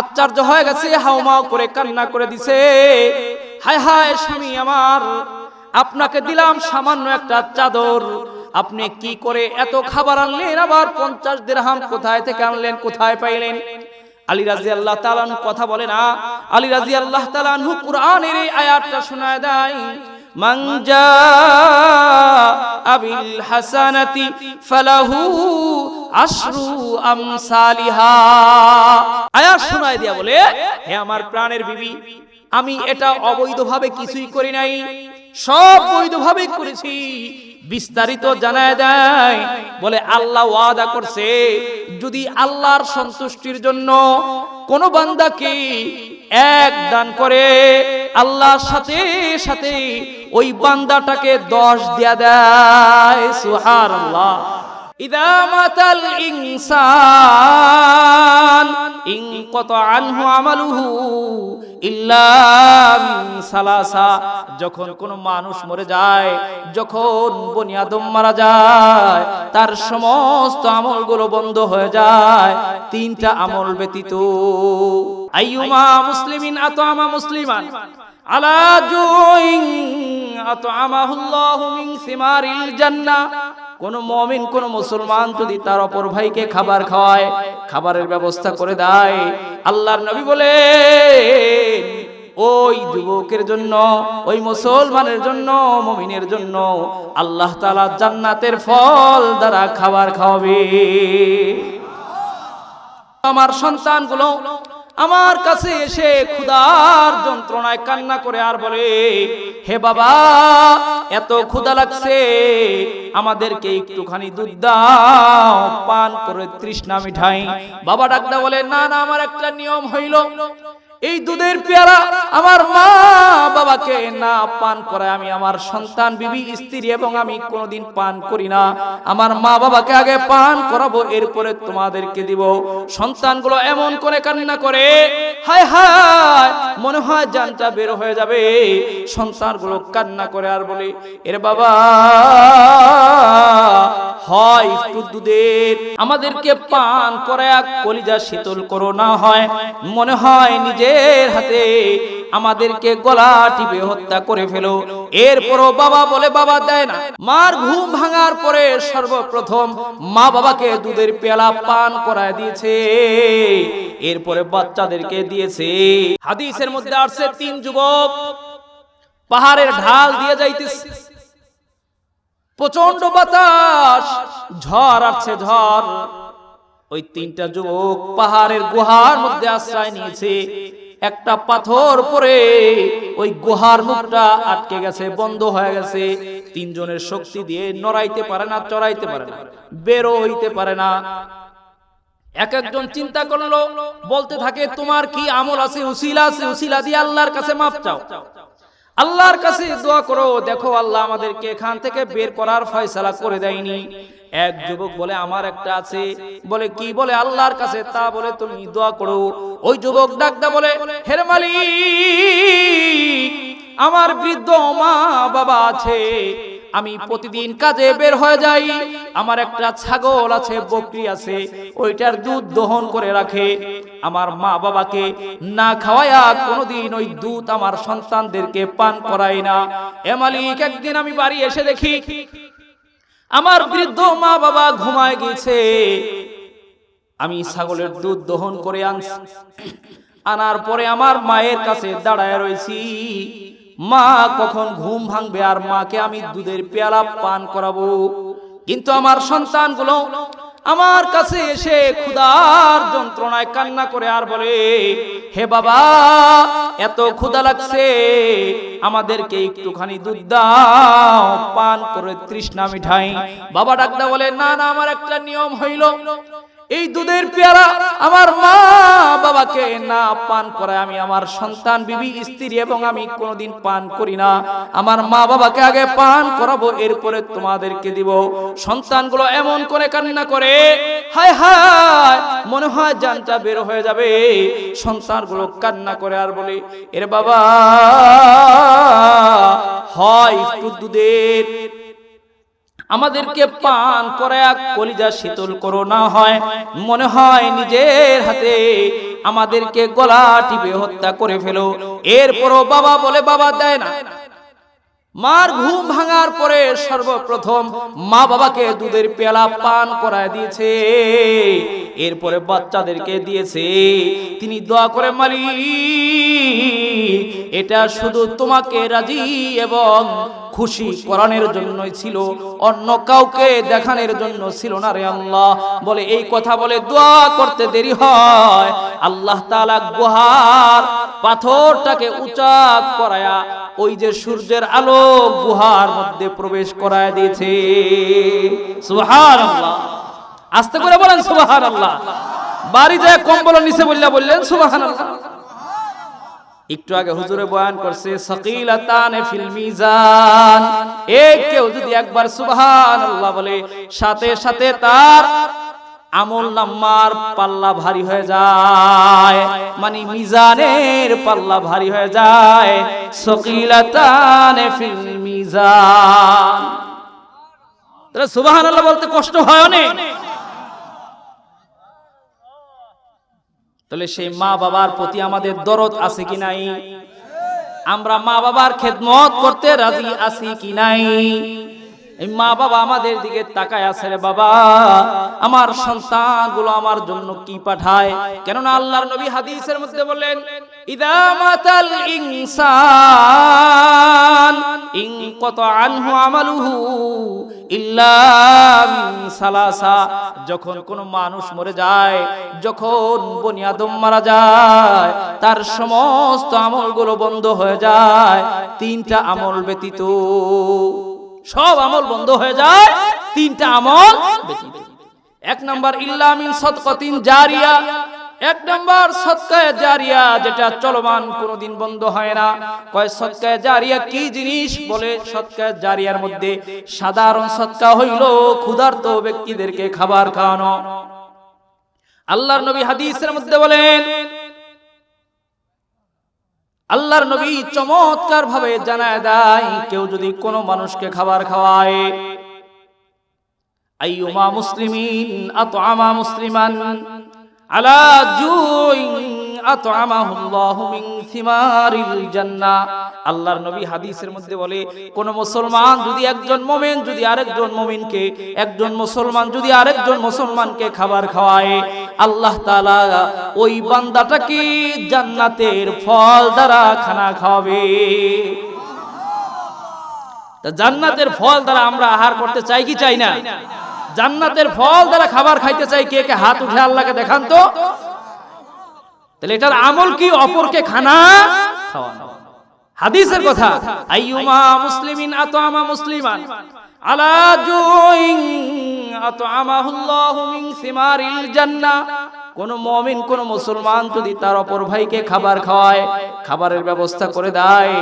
আশ্চর্য হয়ে গেছে হাউমাউ করে কান্না করে দিছে। হায় হায় স্বামী আমার, আপনাকে দিলাম সামান্য একটা চাদর। আপনি কি করে এত খাবার আনলেন? আবার পঞ্চাশ দিরহাম কোথায় থেকে আনলেন? কোথায় পাইলেন? আলী রাজি আল্লাহ তালানহু কথা বলে না। আলী রাজি আল্লাহ তালানহু কোরআনের এই আয়াতটা শোনায় দেয়। من جاء بالحسنة فله عشر أمثالها আয়াত শোনায় দিয়া বলে হে আমার প্রাণের বিবি আমি এটা অবৈধভাবে কিছুই করি নাই সব বৈধভাবে করেছি বিস্তারিত জানায় দেয় বলে আল্লাহ ওয়াদা করছে যদি আল্লাহর সন্তুষ্টির জন্য কোন বান্দাকে এক দান করে আল্লাহর সাথে সাথে ওই বান্দাটাকে দশ দিয়া দেয় সুহার আল্লাহ ইদা মাতাল ইনসান ইনকত আনহু আমালুহু ইল্লা সালাসা। যখন কোন মানুষ মরে যায়, যখন বনি আদম মারা যায়, তার সমস্ত আমলগুলো বন্ধ হয়ে যায়, তিনটা আমল ব্যতীত। আইয়ুমা মুসলিমিন আতআমা মুসলিমান, আলা জুইন আতআমাহুল্লাহু মিন সিমারিল জান্নাহ। কোন মমিন, কোন মুসলমান যদি তার অপর ভাইকে খাবার খাওয়ায়, খাবারের ব্যবস্থা করে দেয়, আল্লাহর নবী বলে ওই যুবকের জন্য, ওই মুসলমানের জন্য, মমিনের জন্য আল্লাহ তালা জান্নাতের ফল দ্বারা খাবার খাওয়াবে। আমার সন্তানগুলো আমার কাছে এসে ক্ষুদার যন্ত্রণায় কান্না করে আর বলে, হে বাবা, এত ক্ষুদা লাগছে, আমাদেরকে একটুখানি দুধ দাও, পান করে তৃষ্ণা মিঠাই। বাবা ডাকদা বলে, না না, আমার একটা নিয়ম হইল। এই দুধের পেয়ারা আমার মা বাবাকে না পান করে আমি আমার সন্তান, বিবি, স্ত্রী এবং আমি কোনোদিন পান করি না। আমার মা বাবাকে আগে পান করাবো, এরপরে তোমাদেরকে দিব। সন্তানগুলো এমন করে কান্না করে, হায় হায়, মনে হয় জানটা বের হয়ে যাবে। সন্তানগুলো কান্না করে আর বলে, এর বাবা, হয় একটু দুধের। আমাদেরকে পান করে এক কলিজা শীতল করো না হয়। মনে হয় নিজের হাতে আমাদেরকে গলা টিপে হত্যা করে ফেলো। এরপরও বাবা বলে, বাবা, দেয় না। মার ঘুম ভাঙার পরে সর্বপ্রথম মা বাবাকে দুধের পেলা পান করায় দিয়েছে। এরপরে বাচ্চাদেরকে দিয়েছে। হাদিসের মধ্যে আসছে, তিন যুবক পাহাড়ের ঢাল দিয়ে যাইতেছে। প্রচণ্ড বাতাস, ঝড় আসছে, ঝড়। ওই তিনটা যুবক পাহাড়ের গুহার মধ্যে আশ্রয় নিয়েছে। একটা পাথর পরে ওই গুহার মুখটা আটকে গেছে, বন্ধ হয়ে গেছে। তিনজনের শক্তি দিয়ে নড়াইতে পারে না, চড়াইতে পারে না বেরো হইতে পারে না। এক একজন চিন্তা করল, বলতে থাকে, তোমার কি আমল আছে, উসিলা আছে? উসিলা দিয়ে আল্লাহর কাছে মাপ চাও? আল্লাহর কাছে দোয়া করো, দেখো আল্লাহ আমাদেরকে এখান থেকে বের করার ফয়সালা করে দেয়নি। এক যুবক বলে, আমার একটা আছে। বলে, কি বলে? আল্লাহর কাছে, তা বলে তুমি দোয়া করো। ওই যুবক ডাকদা বলে, হের মালিক, আমার বৃদ্ধ মা বাবা আছে। আমি প্রতিদিন কাজে বের হয়ে যাই। আমার একটা ছাগল আছে, বকরি আছে, ওইটার দুধ দহন করে রাখে। আমার মা বাবাকে না খাওয়ায়া কোনোদিন ওই দুধ আমার সন্তানদেরকে পান করাই না। এ মালিক, একদিন আমি বাড়ি এসে দেখি আমার বৃদ্ধ মা বাবা ঘুমায় গেছে। আমি ছাগলের দুধ দহন করে আনছি। আনার পরে আমার মায়ের কাছে দাঁড়ায় রয়েছি। মা কখন ঘুম ভাঙবে আর মাকে আমি দুধের পেয়ালা পান করাবো? কিন্তু আমার সন্তানগুলো আমার কাছে এসে ক্ষুধার যন্ত্রণায় কান্না করে আর বলে, হে বাবা, এত ক্ষুধা লাগছে, আমাদেরকে একটুখানি দুধ দাও, পান করে তৃষ্ণা মিঠাই। বাবা ডাকদা বলে, না না, আমার একটা নিয়ম হইল। এই দুধের পেয়ারা আমার মা বাবাকে না পান করে আমি আমার সন্তান, বিবি, স্ত্রী এবং আমি কোনোদিন পান করি না। আমার মা বাবাকে আগে পান করাবো, এরপরে তোমাদেরকে দিব। সন্তানগুলো এমন করে কান্না করে, হায় হায়, মনে হয় জানটা বের হয়ে যাবে। সন্তানগুলো কান্না করে আর বলে, এর বাবা, হয় একটু দুধের আমাদেরকে পান করে এক কলিজা শীতল করো না হয়। মনে হয় নিজের হাতে আমাদেরকে গলা টিপে হত্যা করে ফেলো। এরপরও বাবা বলে, বাবা, দেয় না। মার ঘুম ভাঙার পরে সর্বপ্রথম মা বাবাকে দুধের পেয়ালা পান করায় দিয়েছে। এরপরে বাচ্চাদেরকে দিয়েছে। তিনি দোয়া করে মালি এটা শুধু তোমাকে রাজি এবং খুশি করানোর জন্যই ছিল অন্য কাউকে দেখানোর জন্য ছিল না রে আল্লাহ। বলে এই কথা বলে দোয়া করতে দেরি হয়। আল্লাহ তাআলা গুহার পাথরটাকে উঁচা করায়া ওই যে সূর্যের আলো গুহার মধ্যে প্রবেশ করায় দিয়েছে। সুবহানাল্লাহ। আস্তে করে বলেন সুবহানাল্লাহ। বাড়ি যায় কম্বল নিচে বললা বললেন সুবহানাল্লাহ। একটু আগে হুজুরে বয়ান করছে, সাকিলাতানে ফিল মিজান। এ কেউ যদি একবার সুবহানাল্লাহ বলে, সাথে সাথে তার আমল নাম্মার পাল্লা ভারী হয়ে যায় মানে মিজানের পাল্লা ভারী হয়ে যায়, সকিলাতানে ফিল মিজান। তাহলে সুবহানাল্লাহ বলতে কষ্ট হয় অনেক। তাহলে সেই মা বাবার প্রতি আমাদের দরদ আছে কি নাই? আমরা মা বাবার খেদমত করতে রাজি আছি কি নাই? এই মা বাবা আমাদের দিকে তাকায় আছে রে বাবা। আমার সন্তানগুলো আমার জন্য কি পাঠায়? কেননা আল্লাহর নবী হাদিসের মধ্যে বলেন সালাসা। যখন কোন মানুষ মরে যায়, যখন বনি আদম মারা যায়, তার সমস্ত আমলগুলো বন্ধ হয়ে যায়, তিনটা আমল ব্যতীত সব আমল বন্ধ হয়ে যায়, তিনটা আমল ব্যতীত। এক নাম্বার ইল্লামিন সদকতিন জারিয়া। এক নম্বর সৎকায় জারিয়া যেটা চলমান কোনোদিন বন্ধ হয় না। কয় সৎকায় জারিয়া কি জিনিস? বলে সৎকায় জারিয়ার মধ্যে সাধারণ সৎকা হইল ক্ষুধার্ত ব্যক্তিদেরকে খাবার খাওয়ানো। আল্লাহর নবী হাদিসের মধ্যে বলেন, আল্লাহর নবী চমৎকার ভাবে জানায় দেয়, কেউ যদি কোনো মানুষকে খাবার খাওয়ায়, আইয়ুমা মুসলিমিন আতআমা মুসলিমান। আল্লাহর নবী হাদিসের মধ্যে বলে, কোন মুসলমান যদি একজন মুমিন যদি আরেকজন মুমিনকে, একজন মুসলমান যদি আরেকজন মুসলমানকে খাবার খাওয়ায়, আল্লাহ তাআলা ওই বান্দাটাকে জান্নাতের ফল দ্বারা খানা খাওয়াবে। জান্নাতের ফল দ্বারা আমরা আহার করতে চাই কি চাই না? জান্নাতের ফল দ্বারা খাবার খাইতে চাই, কে কে হাত উঠে আল্লাহকে দেখান তো? তাহলে এটার আমল কি? অপরকে খানা হাদিসের কথা, আইয়ুমা মুসলিমিন আতআমা মুসলিমান, আলা জুইন আতআমাহুল্লাহু মিন সিমারিল জান্নাহ কোন মমিন, কোন মুসলমান যদি তার অপর ভাইকে খাবার খাওয়ায়, খাবারের ব্যবস্থা করে দেয়,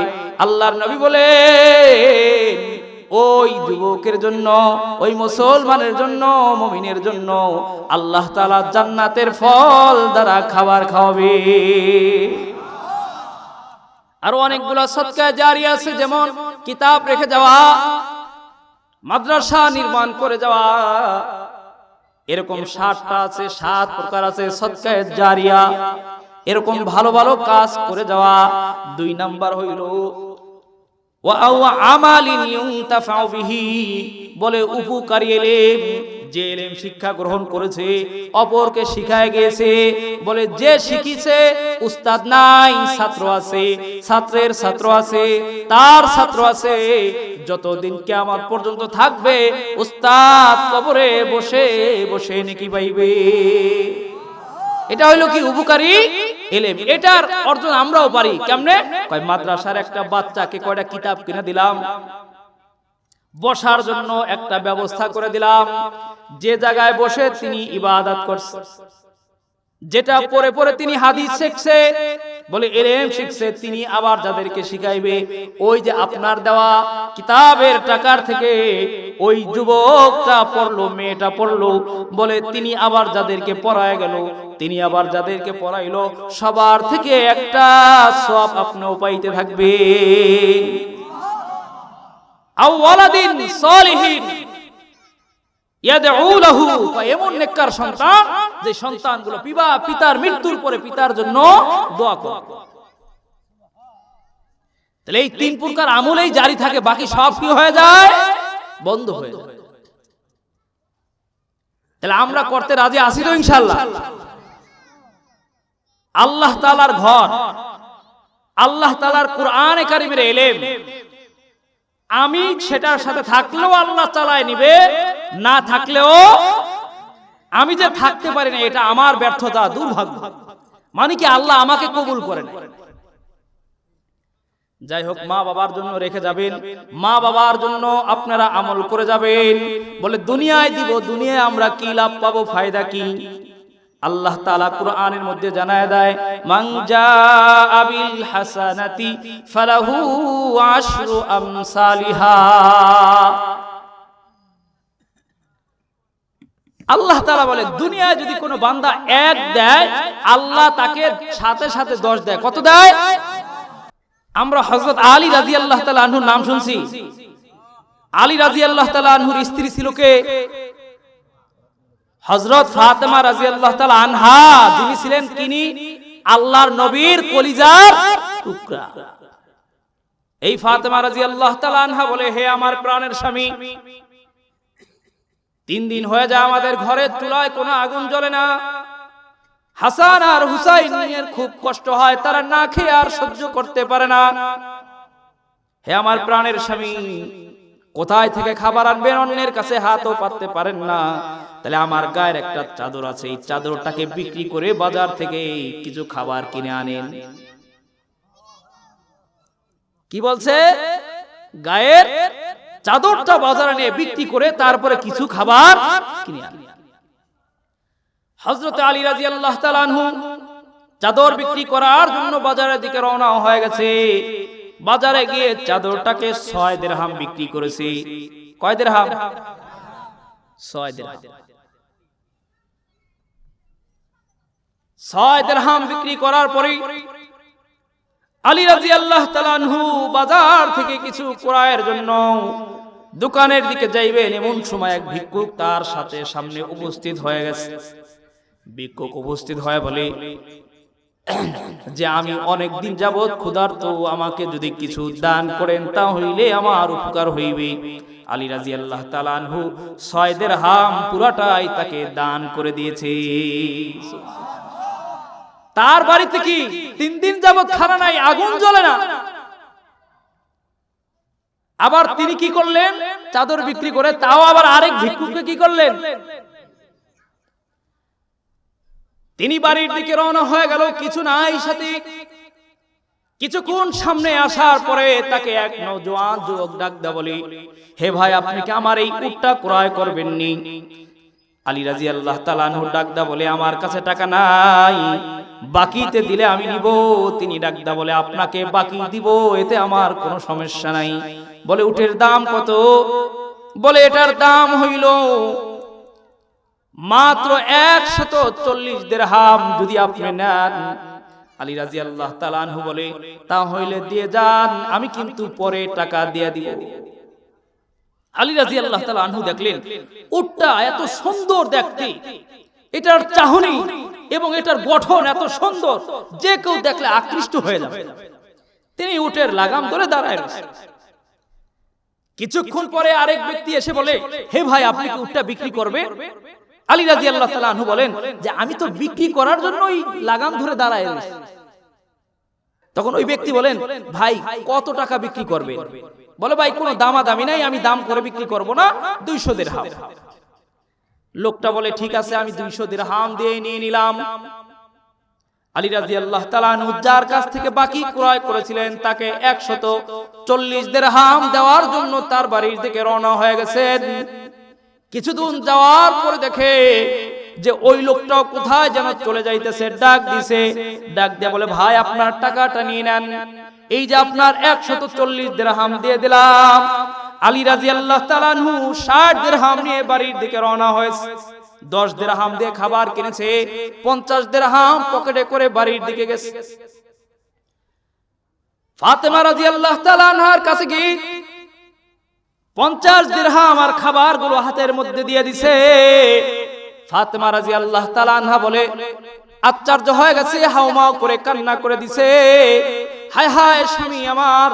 আল্লাহর নবী বলে ওই যুবকের জন্য, ওই মুসলমানের জন্য, মমিনের জন্য আল্লাহ তালা জান্নাতের ফল দ্বারা খাবার খাওয়াবে। আরও অনেকগুলো সৎকা জারি আছে, যেমন কিতাব রেখে যাওয়া, মাদ্রাসা নির্মাণ করে যাওয়া, এরকম সাতটা আছে, সাত প্রকার আছে সৎকায় জারিয়া। এরকম ভালো ভালো কাজ করে যাওয়া। দুই নাম্বার হইল বলে যে শিক্ষা গ্রহণ করেছে, অপরকে শিখায় গিয়েছে। বলে, যে শিখিছে উস্তাদ নাই, ছাত্র আছে, ছাত্রের ছাত্র আছে, তার ছাত্র আছে। যতদিন কেমন পর্যন্ত থাকবে, উস্তাদ কবরে বসে বসে নাকি পাইবে। এটা হইল কি উপকারী? এলেম। এটার অর্জন আমরাও পারি। কেমনে? কয় মাদ্রাসার একটা বাচ্চাকে কয়টা কিতাব কিনে দিলাম? বসার জন্য একটা ব্যবস্থা করে দিলাম। যে জায়গায় বসে তিনি ইবাদত করছে। যেটা পরে পরে তিনি হাদিস শিখছে। বলে এলেম শিখছে তিনি আবার যাদেরকে শিখাইবে। ওই যে আপনার দেওয়া কিতাবের টাকার থেকে ওই যুবকটা পড়ল মেয়েটা পড়ল। বলে তিনি আবার যাদেরকে পড়ায় গেল তিনি আবার যাদেরকে পড়াইলো, সবার থেকে একটা সব আপনিও পাইতে থাকবে পিবা, পিতার মৃত্যুর পরে পিতার জন্য তাহলে এই জারি থাকে, বাকি সব কি হয়ে যায়? বন্ধ হয়ে তাহলে আমরা করতে রাজি আছি তো ইনশাল্লাহ আল্লাহ তালার ঘর, আল্লাহ তালার কোরআনে কারিমের এলেম। আমি সেটার সাথে থাকলেও আল্লাহ চালায় নিবে, না থাকলেও আমি যে থাকতে পারি না, এটা আমার ব্যর্থতা, দুর্ভাগ্য। মানে কি আল্লাহ আমাকে কবুল করেন যাই হোক, মা বাবার জন্য রেখে যাবেন। মা বাবার জন্য আপনারা আমল করে যাবেন। বলে, দুনিয়ায় দিব, দুনিয়ায় আমরা কি লাভ পাবো, ফায়দা কি? আল্লাহ তাআলা কোরআনের মধ্যে জানায় দেয়, মান জাআ বিল হাসানাতি ফালাহু আশরু আমসালিহা। আল্লাহ তাআলা বলে, দুনিয়ায় যদি কোনো বান্দা এক দেয়, আল্লাহ তাকে সাথে সাথে দশ দেয়। কত দেয়? আমরা হযরত আলী রাদিয়াল্লাহু তাআলা আনহুর নাম শুনছি। আলী রাদিয়াল্লাহু তাআলা আনহুর স্ত্রী ছিল কে? হজরত ফাতেমা রাজিয়াল্লাহ তাআলা আনহা যিনি ছিলেন তিনি আল্লাহর নবীর কলিজার টুকরা। এই ফাতেমা রাজিয়াল্লাহ তাআলা আনহা বলে, হে আমার প্রাণের স্বামী, তিন দিন হয়ে যায় আমাদের ঘরের চুলায়, কোনো আগুন জ্বলে না। হাসান আর হুসাইনের খুব কষ্ট হয়, তারা না খেয়ে আর সহ্য করতে পারে না। হে আমার প্রাণের স্বামী, কোথায় থেকে খাবার আনবেন? অন্যের কাছে হাতও পাততে পারেন না। তাহলে আমার গায়ের একটা চাদর আছে, এই চাদরটাকে বিক্রি করে বাজার থেকে কিছু খাবার কিনে আনেন। কি বলছে? গায়ের চাদরটা বাজারে নিয়ে বিক্রি করে তারপরে কিছু খাবার কিনে আনেন। হজরত আলী রাজি আল্লাহ তালানহু চাদর বিক্রি করার জন্য বাজারের দিকে রওনা হয়ে গেছে। বাজারে গিয়ে চাদরটাকে ছয় দেড়হাম বিক্রি করেছে। কয় দেড়হাম? ছয় দেড়হাম। ছয় দেড়হাম বিক্রি করার পরে আলী রাজি আল্লাহ তালানহু বাজার থেকে কিছু ক্রয়ের জন্য দোকানের দিকে যাইবেন। এমন সময় এক ভিক্ষুক তার সাথে সামনে উপস্থিত হয়ে গেছে। ভিক্ষুক উপস্থিত হয়ে বলে, যে আমি অনেক দিন যাবৎ ক্ষুধার্ত, আমাকে যদি কিছু দান করেন তা হইলে আমার উপকার হইবে। আলী রাজি আল্লাহ তালানহু ছয়দের হাম পুরাটাই তাকে দান করে দিয়েছে। তার বাড়িতে কি তিন দিন যাবৎ খানা নাই আগুন জ্বলে না? আবার তিনি কি করলেন? চাদর বিক্রি করে তাও আবার আরেক ভিক্ষুককে কি করলেন? তিনি বাড়ির দিকে রওনা হয়ে গেল, কিছু নাই সাথে। কিছুক্ষণ সামনে আসার পরে তাকে এক নজওয়ান যুবক ডাক দা বলি, হে ভাই, আপনি কি আমার এই উটটা ক্রয় করবেন নি আলী রাজি আল্লাহ তালানহুর ডাকদা বলে, আমার কাছে টাকা নাই। বাকিতে দিলে আমি নিব, তিনি ডাকদা বলে, আপনাকে বাকি দিব, এতে আমার কোনো সমস্যা নাই। বলে, উটের দাম কত? বলে, এটার দাম হইল মাত্র একশত চল্লিশ দেড়হাম, যদি আপনি নেন। আলী রাজি আল্লাহ তালানহু বলে, তা হইলে দিয়ে যান, আমি কিন্তু পরে টাকা দিয়ে দিব। আলী রাজি আল্লাহ তালা আনহু দেখলেন, উটটা এত সুন্দর দেখতে। এটার চাহনি এবং এটার গঠন এত সুন্দর, যে কেউ দেখলে আকৃষ্ট হয়ে যাবে। তিনি উটের লাগাম ধরে দাঁড়ায় কিছুক্ষণ পরে আরেক ব্যক্তি এসে বলে, হে ভাই, আপনি কি উটটা বিক্রি করবে? আলী রাজি আল্লাহ তালা বলেন, যে আমি তো বিক্রি করার জন্যই লাগাম ধরে দাঁড়ায় তখন ওই ব্যক্তি বলেন, ভাই, কত টাকা বিক্রি করবে? বলে, ভাই, কোনো দামা দামি নাই, আমি দাম করে বিক্রি করব না, দুইশো দের হাম লোকটা বলে ঠিক আছে আমি দুইশো দের হাম দিয়ে নিয়ে নিলাম। আলী রাজি আল্লাহ যার কাছ থেকে বাকি ক্রয় করেছিলেন তাকে একশত চল্লিশ দেওয়ার জন্য তার বাড়ির দিকে রওনা হয়ে গেছেন। কিছুদিন যাওয়ার পরে দেখে যে ওই লোকটাও কোথায় যেন চলে যাইতেছে ডাক দিছে। ডাক দিয়ে বলে ভাই আপনার টাকাটা নিয়ে নেন। এই যে আপনার একশত চল্লিশ দেড়হাম দিয়ে দিলাম। আলী রাজি আল্লাহ তালানহু ষাট দেড়হাম নিয়ে বাড়ির দিকে রওনা হয়েছে। দশ দেড়হাম দিয়ে খাবার কিনেছে, পঞ্চাশ দেড়হাম পকেটে করে বাড়ির দিকে গেছে। ফাতেমা রাজি আল্লাহ তালানহার কাছে গিয়ে পঞ্চাশ দিরহাম আমার খাবারগুলো হাতের মধ্যে দিয়ে দিছে। ফাতেমা রাজি আল্লাহ তালানহা বলে, আশ্চর্য হয়ে গেছে হাউমাও করে কান্না করে দিছে। হায় হায় স্বামী আমার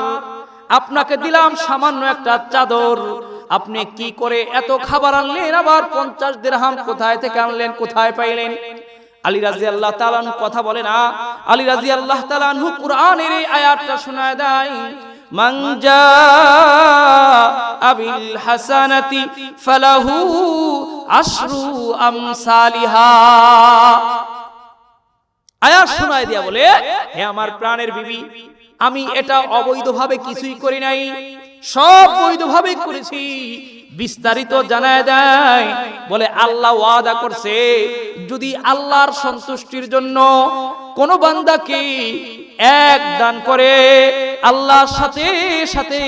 আপনাকে দিলাম সামান্য একটা চাদর। আপনি কি করে এত খাবার আনলেন? আবার পঞ্চাশ দেড়হাম কোথায় থেকে আনলেন? কোথায় পাইলেন? আলী রাজি আল্লাহ তালানু কথা বলে না। আলী রাজি আল্লাহ তালানু কোরআনের এই আয়াতটা শোনায় দেয় মাংজা আবিল হাসানাতি ফালাহু আশরু আমসালিহা। আয়াত শোনায় দিয়া বলে, হে আমার প্রাণের বিবি আমি এটা অবৈধভাবে কিছুই করি নাই। সব বৈধভাবে করেছি। বিস্তারিত জানায় দেয়। বলে আল্লাহ ওয়াদা করছে যদি আল্লাহর সন্তুষ্টির জন্য কোন বান্দাকে এক দান করে আল্লাহর সাথে সাথে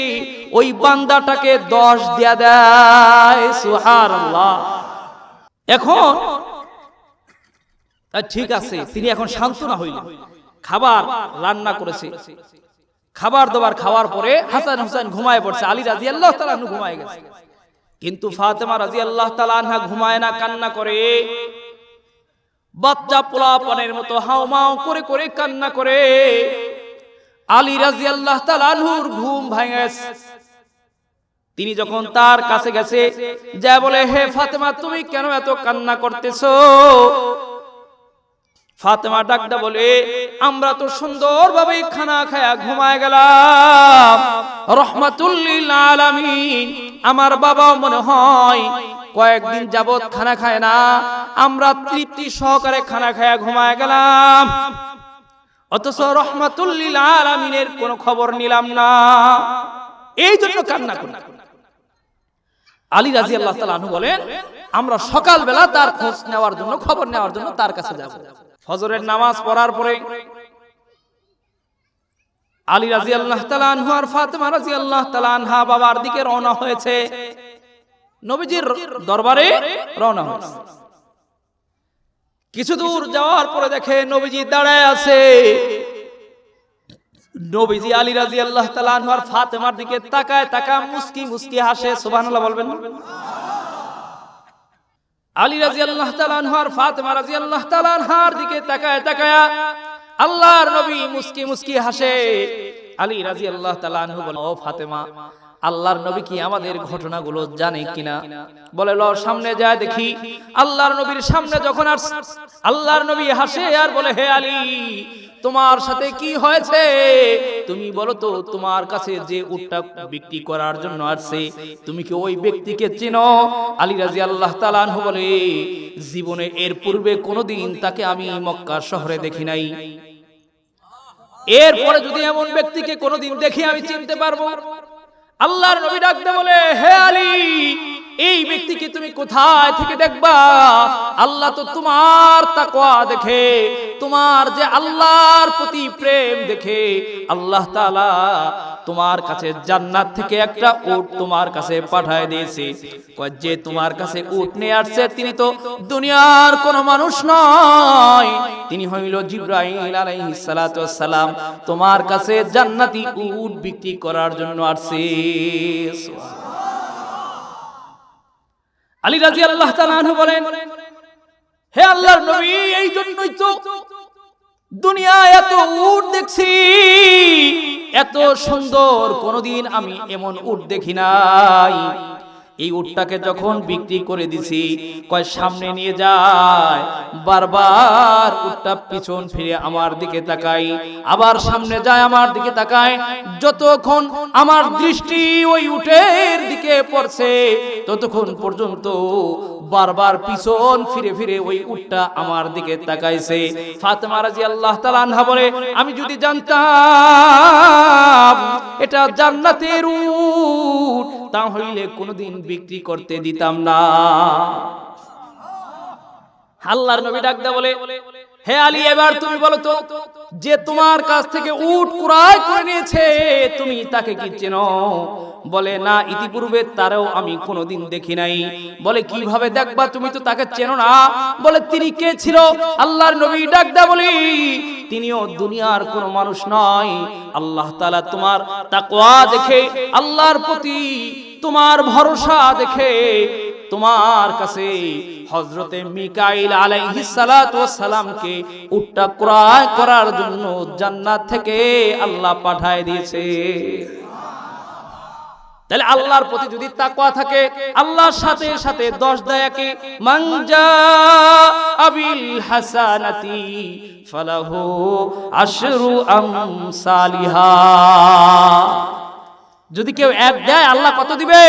ওই বান্দাটাকে দশ দিয়া দেয় সুহার এখন তা ঠিক আছে তিনি এখন সান্ত্বনা হইলেন। খাবার রান্না করেছে। খাবার দাবার খাওয়ার পরে হাসান হোসেন ঘুমায় পড়ছে, আলী রাজি আল্লাহ তালাহু ঘুমায় গেছে। কিন্তু ফাতেমা রাজি আল্লাহ তালাহা ঘুমায় না, কান্না করে। বাচ্চা পোলাপনের মতো হাও হাউমাউ করে করে কান্না করে। আলী রাজি আল্লাহ তালাহুর ঘুম ভাঙে তিনি যখন তার কাছে গেছে, যা বলে, হে ফাতেমা, তুমি কেন এত কান্না করতেছো? ফাতেমা ডাকটা বলে, আমরা তো সুন্দরভাবে খানা খায়া ঘুমায় গেলাম। রহমাতুল্লিল আমার বাবাও মনে হয় কয়েকদিন যাবত খানা খায় না। আমরা তৃপ্তি সহকারে খানা খায়া ঘুমায় গেলাম। অথচ রহমাতুল্লিল আলামিনের কোনো খবর নিলাম না। এই জন্য কান্না করি। আলী রাজি আল্লাহ তালু বলেন, আমরা সকালবেলা তার খোঁজ নেওয়ার জন্য, খবর নেওয়ার জন্য তার কাছে যাব। ফজরের নামাজ পড়ার পরে আলী রাজি আল্লাহ তালানহু ফাতেমা রাজি আল্লাহ তালানহা বাবার দিকে রওনা হয়েছে। নবীজির দরবারে রওনা হয়েছে। কিছু দূর যাওয়ার পরে দেখে নবীজি দাঁড়ায় আছে। নবীজি আলী রাজি আল্লাহ তালানহু ফাতেমার দিকে তাকায় তাকা মুস্কি মুস্কি হাসে। সুবহানাল্লাহ বলবেন। আলী রাজি আল্লাহ তালানহার ফাতেমা রাজি আল্লাহ তালানহার দিকে তাকায় তাকায় আল্লাহর নবী মুস্কি মুস্কি হাসে। আলী রাজি আল্লাহ তালানহু বলে, ও ফাতেমা, আল্লাহর নবী কি আমাদের ঘটনাগুলো জানে কিনা? বলে, ল, সামনে যায় দেখি। আল্লাহর নবীর সামনে যখন আর আল্লাহর নবী হাসে আর বলে, হে আলী তোমার সাথে কি হয়েছে? তুমি বলো তো, তোমার কাছে যে উটটা বিক্রি করার জন্য আসছে, তুমি কি ওই ব্যক্তিকে চেনো? আলী রাজি আল্লাহ তালানহু বলে, জীবনে এর পূর্বে কোনোদিন তাকে আমি মক্কা শহরে দেখি নাই। এরপরে যদি এমন ব্যক্তিকে কোনোদিন দেখি আমি চিনতে পারব। আল্লাহর নবী ডাকতে বলে, হে আলী এই ব্যক্তিকে তুমি কোথায় থেকে দেখবা? আল্লাহ তো তোমার তাকওয়া দেখে, তোমার যে আল্লাহর প্রতি প্রেম দেখে, আল্লাহ তাআলা তোমার কাছে জান্নাত থেকে একটা উট তোমার কাছে পাঠায় দিয়েছে। যে তোমার কাছে উট নিয়ে আসছে, তিনি তো দুনিয়ার কোন মানুষ নয়। তিনি হইল সালাতু সালাম তোমার কাছে জান্নাতি উট বিক্রি করার জন্য আসছে। আলী রাজি আল্লাহ বলেন, হে আল্লাহর নবী, এই জন্যই তো দুনিয়া এত উট দেখছি। এত সুন্দর কোনদিন আমি এমন উট দেখি নাই। এই উটটাকে যখন বিক্রি করে দিছি কয় সামনে নিয়ে যায়। বারবার উটটা পিছন ফিরে আমার দিকে তাকাই আবার সামনে যায় আমার দিকে তাকায়। যতক্ষণ আমার দৃষ্টি ওই উটের দিকে পড়ছে ততক্ষণ পর্যন্ত বারবার পিছন ফিরে ফিরে ওই উটটা আমার দিকে তাকাইছে। ফাতেমা রাজি আল্লাহ তাআলা বলে, আমি যদি জানতাম এটা জান্নাতের উট, তাহলে কোনোদিন বিক্রি করতে দিতাম না। আল্লাহর নবী ডাকদা বলে হে আলী, এবার তুমি বলো তো, যে তোমার কাছ থেকে উট ক্রয় করে নিয়েছে, তুমি তাকে কি চেনো? বলে, না, ইতিপূর্বে তারও আমি কোনোদিন দেখি নাই। বলে, কীভাবে দেখবা তুমি তো তাকে চেনো না? বলে, তিনি কে ছিল? আল্লাহর নবী ডাকদা বলি, তিনিও দুনিয়ার কোন মানুষ নয়। আল্লাহ তাআলা তোমার তাকওয়া দেখে, আল্লাহর প্রতি তোমার ভরসা দেখে তোমার কাছে হজরতে মিকাইল ওয়াস সালামকে উটটা ক্রয় করার জন্য জান্নাত থেকে আল্লাহ পাঠায় দিয়েছে। তাহলে আল্লাহর প্রতি যদি তাকওয়া থাকে, আল্লাহর সাথে সাথে দশ দয়াকে মানজা আবিল হাসানাতি ফালাহু আশরু আমসালিহা। যদি কেউ এক দেয় আল্লাহ কত দিবে?